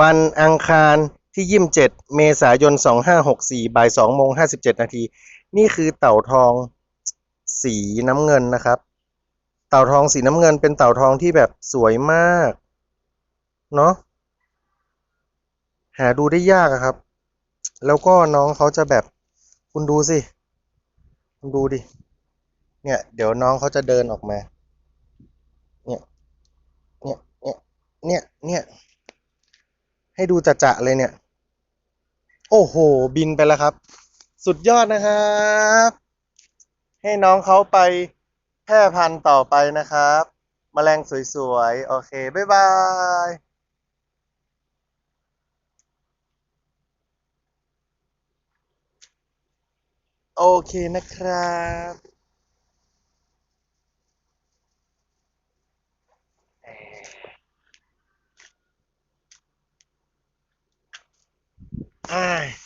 วันอังคารที่ยี่สิบเจ็ดเมษายนสองห้าหกสี่บ่ายสองโมงห้าสิบเจ็ดนาที นี่คือเต่าทองสีน้ำเงินนะครับ เต่าทองสีน้ำเงินเป็นเต่าทองที่แบบสวยมาก เนาะหาดูได้ยากครับ แล้วก็น้องเขาจะแบบคุณดูสิ คุณดูดิ เนี่ย เดี๋ยวน้องเขาจะเดินออกมา เนี่ย เนี่ย เนี่ย เนี่ย เนี่ย ให้ดูจะๆเลยเนี่ย โอ้โห บินไปแล้วครับ สุดยอดนะครับ ให้น้องเขาไปแพร่พันธุ์ต่อไปนะครับแมลงสวยๆ โอเค บ๊ายบายโอเคนะครับ อ้าย